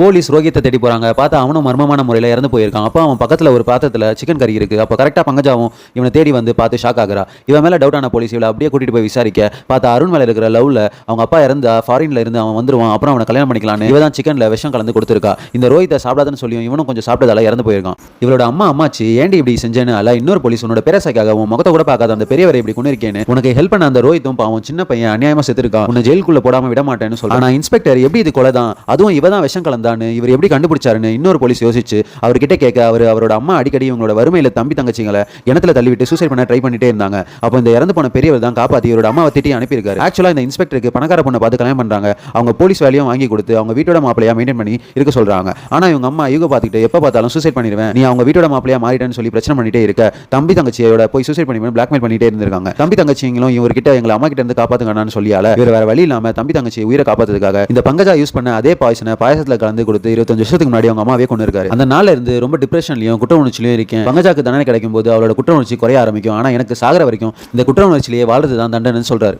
Police ரோஹித்தை தேடி போகிறாங்க பார்த்தா அவனும் மர்மமான முறையில் இறந்து போயிருக்கான். அப்போ அவன் பக்கத்தில் ஒரு பாத்திரத்தில் சிக்கன் கறி இருக்குது அப்போ கரெக்டாக பங்கஜாவும் இவனை தேடி வந்து பார்த்து ஷாக் ஆகிறா. இவன் மேலே டவுட்டான போலீஸ் இவளை அப்படியே கூட்டிகிட்டு போய் விசாரிக்க பார்த்தா அருண் மேலே இருக்கிற லவ்ல அவங்க அப்பா இறந்தா ஃபாரினில் இருந்து அவன் வந்துருவான் அப்புறம் அவனை கல்யாணம் பண்ணிக்கலான்னு இவ தான் சிக்கனில் விஷம் கலந்து கொடுத்துருக்கா. இந்த ரோஹித்தை சாப்பிடாதுன்னு சொல்லியும் இவனும் கொஞ்சம் சாப்பிட்டதால இறந்து போயிருக்கான். இவளோட அம்மா அம்மாச்சி ஏண்டி இப்படி செஞ்சேன்னு? அல்ல இன்னொரு போலீஸ் உன்னோட பேரசைக்காக உன் முகத்தை கூட பார்க்காத அந்த பெரியவரை இப்படி கொண்டு இருக்கேன்னு உனக்கு ஹெல்ப் பண்ண அந்த ரோஹித்தும் பாவம் சின்ன பையன் அநியாயமாக செத்துருக்கான். உன்னை ஜெயிலுக்குள்ள போடாமல் விட மாட்டேன்னு சொல்றான். ஆனால் இன்ஸ்பெக்டர் எப்படி இது கொலை தான்? அதுவும் இவ தான் விஷம் கலந்தான்னு இவர் எப்படி கண்டுபிடிச்சாருன்னு இன்னொரு போலீஸ் யோசிச்சு அவர்கிட்ட கேட்க அவர் அவரோட அம்மா அடிக்கடி இவங்களோட வறுமையில தம்பி தங்கச்சிங்களை கிணத்துல தள்ளிவிட்டு சூசைட் பண்ண ட்ரை பண்ணிட்டே இருந்தாங்க. அப்போ இந்த இறந்து போன பெரியவர் தான் காப்பாற்றி இவரோட அம்மாவை திட்டி அனுப்பியிருக்காரு. ஆக்சுவலா இந்த இன்ஸ்பெக்டருக்கு பணக்கார பொண்ணை பார்த்து கல்யாணம் பண்ணுறாங்க அவங்க போலீஸ் வேலையும் வாங்கி கொடுத்து அவங்க வீட்டோட மாப்பிளையா மெயின்டைன் பண்ணி இருக்க சொல்றாங்க. ஆனா இவங்க அம்மா யுக பார்த்துக்கிட்டு எப்போ பார்த்தாலும் சூசைட் பண்ணிடுவேன் நீ அவங்க வீட்டோட மாப்பிளையா மாறிட்டேன்னு சொல்லி பிரச்சனை பண்ணிட்டே இருக்க. தம்பி தங்கச்சியோட போய் சூசைட் பண்ணி பிளாக்மெயில் பண்ணிட்டே இருந்திருக்காங்க. தம்பி தங்கச்சிங்களும் இவர்கிட்ட எங்களை அம்மா கிட்ட இருந்து காப்பாத்துங்கன்னு சொல்லியால இவர் வேற வழி இல்லாம தம்பி தங்கச்சி உயிரை காப்பாத்துறதுக்காக இந்த பங்கஜா யூஸ் பண்ண அதே பாய்சனை பாயசத்தில் கலந்து கொடுத்து இருபத்தஞ்சு வருஷத்துக்கு முன்னாடி அவங்க அம்மாவே கொண்டு இருக்காரு அந்த நாள்ல இருந்து ரொம்ப டிப்ரெஷன்லயும் குற்ற உணர்ச்சியிலும் இருக்கேன். பங்கஜாக்கு தண்டனை கிடைக்கும் போது அவளோட குற்ற உணர்ச்சி குறைய ஆரம்பிக்கும். ஆனா எனக்கு சாகர வரைக்கும் இந்த குற்ற உணர்ச்சியிலேயே வாழ்றது தான் தண்டனைன்னு சொல்றாரு.